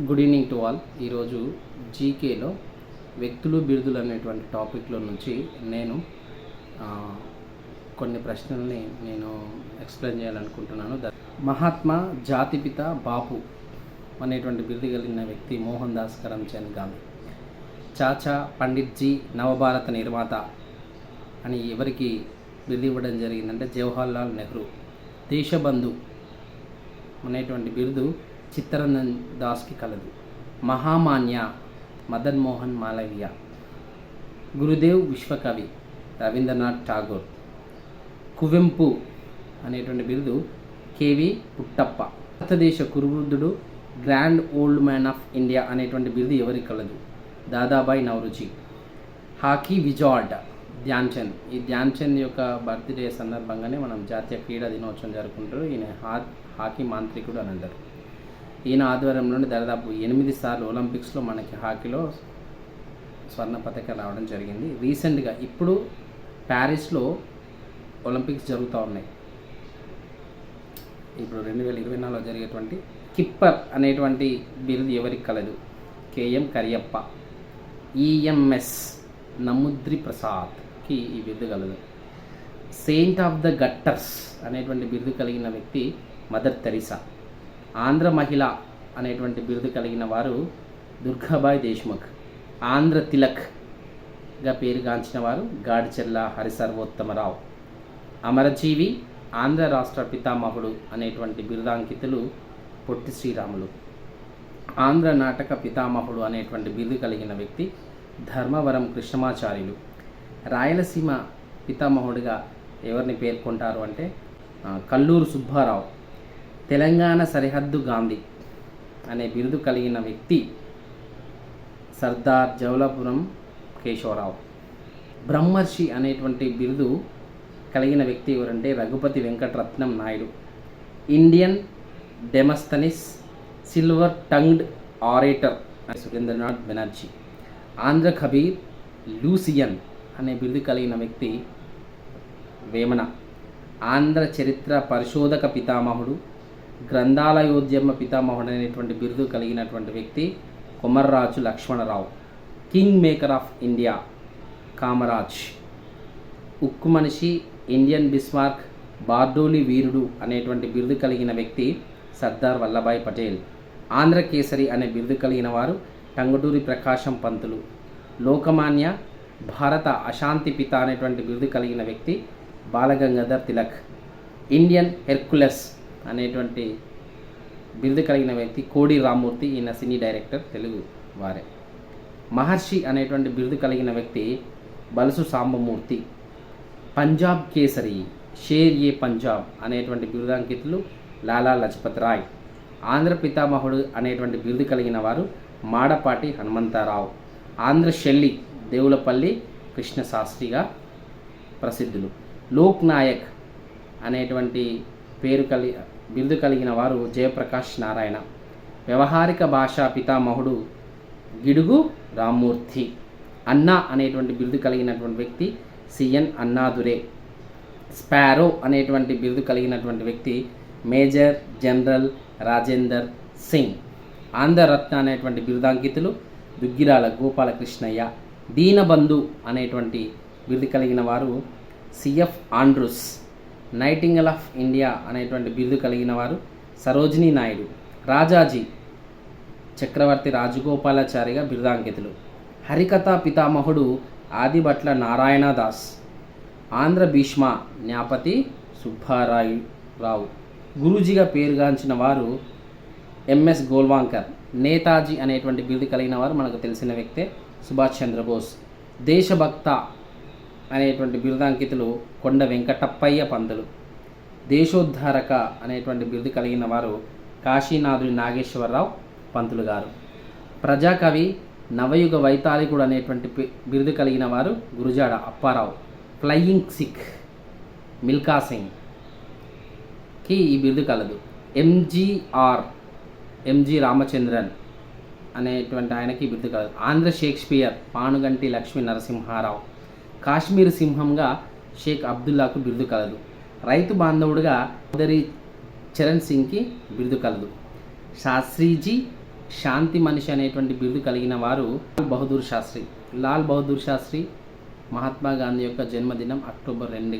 Good evening to all. ఈరోజు జీకేలో వ్యక్తులు బిరుదులు అనేటువంటి టాపిక్లో నుంచి నేను కొన్ని ప్రశ్నల్ని నేను ఎక్స్ప్లెయిన్ చేయాలనుకుంటున్నాను. మహాత్మా జాతిపిత బాపు అనేటువంటి బిరుదు కలిగిన వ్యక్తి మోహన్ దాస్ కరమ్చంద్ గాంధీ. చాచా పండిట్జీ నవభారత నిర్మాత అని ఎవరికి బిరుదు ఇవ్వడం జరిగిందంటే జవహర్లాల్ నెహ్రూ. దేశబంధు అనేటువంటి బిరుదు చిత్తరంజన్ దాస్కి కలదు. మహామాన్య మదన్ మోహన్ మాలవ్య గురుదేవ్ విశ్వకవి రవీంద్రనాథ్ ఠాగూర్ కువెంపు అనేటువంటి బిరుదు కేవి పుట్టప్ప. భారతదేశ కురువృద్ధుడు grand old man of India అనేటువంటి బిరుదు ఎవరికి కలదు? దాదాబాయ్ నవరుచి హాకీ విజార్డ్ ధ్యాన్చంద్ ఈ ధ్యాన్చంద్ యొక్క బర్త్డే సందర్భంగానే మనం జాతీయ క్రీడా దినోత్సవం జరుపుకుంటారు. ఈయన హా హాకీ మాంత్రికుడు అని అంటారు. ఈయన ఆధ్వర్యంలోని దాదాపు ఎనిమిది సార్లు ఒలింపిక్స్లో మనకి హాకీలో స్వర్ణ పథకం రావడం జరిగింది. రీసెంట్గా ఇప్పుడు ప్యారిస్లో ఒలింపిక్స్ జరుగుతూ ఉన్నాయి. ఇప్పుడు రెండు వేల ఇరవై నాలుగులో జరిగేటువంటి కిప్పర్ అనేటువంటి బిరుదు ఎవరికి కలదు? కేఎం కరియప్ప. ఈఎంఎస్ నముద్రి ప్రసాద్కి ఈ బిరుదు కలదు. సెయింట్ ఆఫ్ ద గట్టర్స్ అనేటువంటి బిరుదు కలిగిన వ్యక్తి మదర్ తెరిసా. ఆంధ్ర మహిళ అనేటువంటి బిరుదు కలిగిన వారు దుర్గాబాయి దేశ్ముఖ్. ఆంధ్ర తిలక్గా పేరుగాంచిన వారు గాడిచెల్ల హరిసర్వోత్తమరావు. అమరజీవి ఆంధ్ర రాష్ట్ర పితామహుడు అనేటువంటి బిరుదాంకితులు పొట్టి శ్రీరాములు. ఆంధ్ర నాటక పితామహుడు అనేటువంటి బిరుదు కలిగిన వ్యక్తి ధర్మవరం కృష్ణమాచార్యులు. రాయలసీమ పితామహుడిగా ఎవరిని పేర్కొంటారు అంటే కల్లూరు సుబ్బారావు. తెలంగాణ సరిహద్దు గాంధీ అనే బిరుదు కలిగిన వ్యక్తి సర్దార్ జౌలాపురం కేశవరావు. బ్రహ్మర్షి అనేటువంటి బిరుదు కలిగిన వ్యక్తి ఎవరంటే Raghupathi Venkataratnam Naidu. Indian Demosthenes silver tongued orator Surendranath Banerjee. Andhra Kabir Lucian అనే బిరుదు కలిగిన వ్యక్తి వేమన. ఆంధ్ర చరిత్ర పరిశోధక పితామహుడు గ్రంథాలయోద్యమ పితామహుడు అనేటువంటి బిరుదు కలిగినటువంటి వ్యక్తి Komarraju Lakshmanarao king maker of India Kamaraj. ఉక్కు మనిషి ఇండియన్ బిస్మార్క్ బార్డోలి వీరుడు అనేటువంటి బిరుదు కలిగిన వ్యక్తి సర్దార్ వల్లభాయ్ పటేల్. ఆంధ్ర కేసరి అనే బిరుదు కలిగిన వారు టంగుటూరి ప్రకాశం పంతులు. లోకమాన్య భారత అశాంతి పిత అనేటువంటి బిరుదు కలిగిన వ్యక్తి బాలగంగాధర్ తిలక్. ఇండియన్ హెర్కులస్ అనేటువంటి బిరుదు కలిగిన వ్యక్తి కోడి రామ్మూర్తి ఈయన సినీ డైరెక్టర్ తెలుగు వారే. మహర్షి అనేటువంటి బిరుదు కలిగిన వ్యక్తి బలుసు సాంబమూర్తి పంజాబ్ కేసరి షేర్ ఏ పంజాబ్ అనేటువంటి బిరుదాంకితులు లాలా లజపత్ రాయ్. ఆంధ్ర పితామహుడు అనేటువంటి బిరుదు కలిగిన వారు మాడపాటి హనుమంతారావు. ఆంధ్ర శెల్లి దేవులపల్లి కృష్ణ శాస్త్రిగా ప్రసిద్ధులు. లోక్ నాయక్ అనేటువంటి పేరు కలి బిరుదు కలిగిన వారు జయప్రకాష్ నారాయణ. వ్యవహారిక భాషా పితామహుడు గిడుగు రామ్మూర్తి. అన్నా అనేటువంటి బిరుదు కలిగినటువంటి వ్యక్తి సిఎన్ అన్నాదురే. స్పారో అనేటువంటి బిరుదు కలిగినటువంటి వ్యక్తి మేజర్ జనరల్ రాజేందర్ సింగ్. ఆంధ్రరత్న అనేటువంటి బిరుదాంకితులు దుగ్గిరాల గోపాలకృష్ణయ్య. దీనబంధు అనేటువంటి బిరుదు కలిగిన వారు C F Andrews. Nightingale of India అనేటువంటి బిరుదు కలిగిన వారు సరోజిని నాయుడు. రాజాజీ చక్రవర్తి రాజగోపాలాచారిగా బిరుదాంకితులు హరికథా పితామహుడు ఆదిభట్ల నారాయణ దాస్ ఆంధ్ర భీష్మ న్యాపతి సుబ్బారాయు రావు గురూజీగా పేరుగాంచిన వారు ఎంఎస్ గోల్వాంకర్. నేతాజీ అనేటువంటి బిరుదు కలిగిన వారు మనకు తెలిసిన వ్యక్తే సుభాష్ చంద్రబోస్. దేశభక్త అనేటువంటి బిరుదాంకితులు కొండ వెంకటప్పయ్య పంతులు దేశోద్ధారక అనేటువంటి బిరుదు కలిగిన వారు కాశీనాథుడి నాగేశ్వరరావు పంతులు గారు. ప్రజాకవి నవయుగ వైతాళికుడు అనేటువంటి బిరుదు కలిగిన వారు గురుజాడ అప్పారావు. ఫ్లయింగ్ సిక్ మిల్కా సింగ్కి ఈ బిరుదు కలదు. ఎంజీఆర్ ఎంజి రామచంద్రన్ అనేటువంటి ఆయనకి బిరుదు కలదు. ఆంధ్ర షేక్స్పియర్ పానుగంటి లక్ష్మీ నరసింహారావు. కాశ్మీర్ సింహంగా షేక్ అబ్దుల్లాకు బిరుదు కలదు. రైతు బాంధవుడుగా చౌదరి చరణ్ సింగ్కి బిరుదు కలదు. శాస్త్రీజీ శాంతి మనిషి అనేటువంటి బిరుదు కలిగిన వారు బహదూర్ శాస్త్రి. లాల్ బహదూర్ శాస్త్రి మహాత్మా గాంధీ యొక్క జన్మదినం అక్టోబర్ రెండు.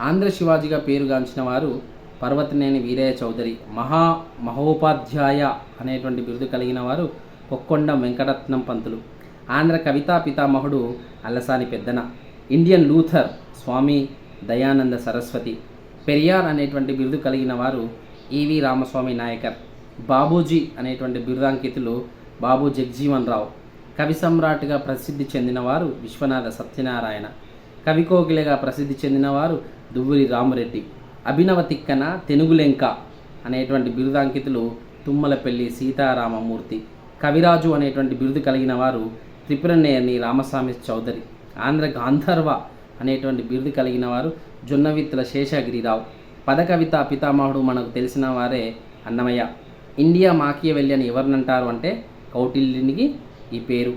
ఆంధ్ర శివాజీగా పేరుగాంచిన వారు పర్వతనేని వీరయ్య చౌదరి. మహా మహోపాధ్యాయ అనేటువంటి బిరుదు కలిగిన వారు కొక్కొండ వెంకటరత్నం పంతులు. ఆంధ్ర కవితా పితామహుడు Allasani Peddana. Indian Luther Swami Dayananda Saraswati. Periyar అనేటువంటి బిరుదు కలిగిన వారు ఈవి రామస్వామి నాయకర్. బాబూజీ అనేటువంటి బిరుదాంకితులు బాబు జగ్జీవన్ రావు. కవి సమ్రాట్గా ప్రసిద్ధి చెందినవారు విశ్వనాథ సత్యనారాయణ. కవికోకిలగా ప్రసిద్ధి చెందినవారు దువ్వూరి రామరెడ్డి. అభినవ తిక్కన తెనుగులెంక అనేటువంటి బిరుదాంకితులు తుమ్మలపల్లి సీతారామమూర్తి. కవిరాజు అనేటువంటి బిరుదు కలిగిన వారు త్రిపురనేని రామస్వామి చౌదరి. ఆంధ్ర గాంధర్వ అనేటువంటి బిరుదు కలిగిన వారు జొన్నవిత్తుల శేషగిరిరావు. పదకవిత పితామహుడు మనకు తెలిసిన వారే అన్నమయ్య. ఇండియా మాకియవెల్లి అని ఎవరినంటారు అంటే కౌటిల్యునికి ఈ పేరు.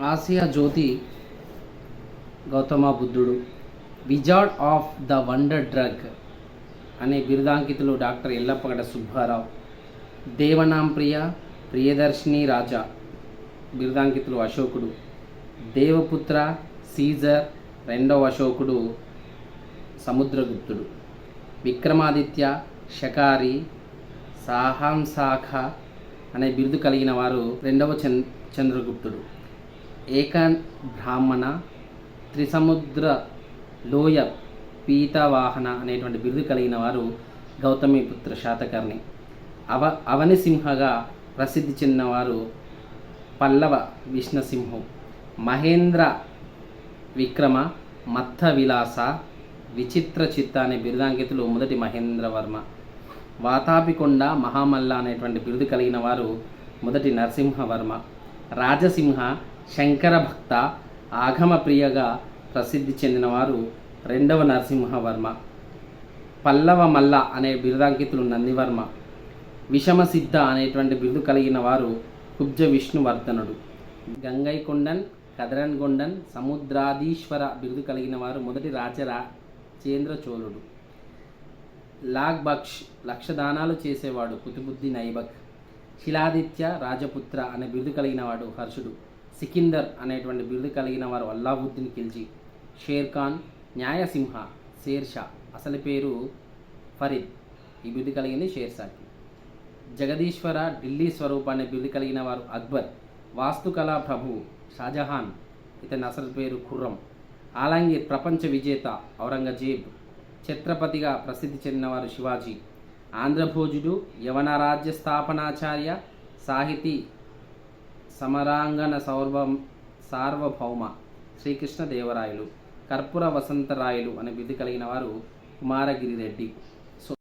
ఆసియా జ్యోతి గౌతమ బుద్ధుడు wizard of the wonder drug అనే బిరుదాంకితులు డాక్టర్ ఎల్లప్పగడ సుబ్బారావు. దేవనాంప్రియ ప్రియదర్శిని రాజా. బిరుదాంకితులు అశోకుడు. దేవపుత్ర సీజర్ రెండవ అశోకుడు సముద్రగుప్తుడు. విక్రమాదిత్య షకారి సాహంశాఖ అనే బిరుదు కలిగిన వారు రెండవ చంద్ చంద్రగుప్తుడు. ఏకాన్ బ్రాహ్మణ త్రిసముద్ర లోయ పీతవాహన అనేటువంటి బిరుదు కలిగిన వారు గౌతమిపుత్ర శాతకర్ణి. అవ అవనిసింహగా ప్రసిద్ధి చెందినవారు పల్లవ విష్ణసింహం మహేంద్ర విక్రమ మత్త విలాస విచిత్ర చిత్త అనే బిరుదాంకితులు మొదటి మహేంద్రవర్మ. వాతాపికొండ మహామల్ల అనేటువంటి బిరుదు కలిగిన వారు మొదటి నరసింహవర్మ. రాజసింహ శంకర భక్త ఆగమ ప్రియగా ప్రసిద్ధి చెందినవారు రెండవ నరసింహవర్మ. పల్లవ మల్ల అనే బిరుదాంకితులు నందివర్మ. విషమసిద్ధ అనేటువంటి బిరుదు కలిగిన వారు కుబ్జ విష్ణువర్ధనుడు గంగైకొండన్ కదరన్గొండన్ సముద్రాధీశ్వర బిరుదు కలిగిన వారు మొదటి రాజరా చేంద్ర చోళుడు లాగ్ బక్ష్ లక్ష దానాలు చేసేవాడు కుతుబుద్ది నైబక్. శిలాదిత్య రాజపుత్ర అనే బిరుదు కలిగిన వాడు హర్షుడు. సికిందర్ అనేటువంటి బిరుదు కలిగిన వారు అల్లావుద్దీన్ ఖిల్జీ. షేర్ ఖాన్ న్యాయసింహ షేర్షా అసలు పేరు ఫరీద్. ఈ బిరుదు కలిగింది షేర్షాకి. జగదీశ్వర ఢిల్లీ స్వరూప్ అనే కలిగిన వారు అక్బర్ వాస్తుకళా ప్రభువు షాజహాన్ ఇతని అసలు పేరు ఖుర్రం ఆలంగీర్ ప్రపంచ విజేత ఔరంగజేబ్ ఛత్రపతిగా ప్రసిద్ధి చెందినవారు శివాజీ ఆంధ్రభోజుడు యవన రాజ్య స్థాపనాచార్య సాహితీ సమరాంగణ సౌర్వం సార్వభౌమ శ్రీకృష్ణ దేవరాయలు కర్పూర వసంతరాయలు అనే బిరుదు కలిగిన వారు కుమారగిరి రెడ్డి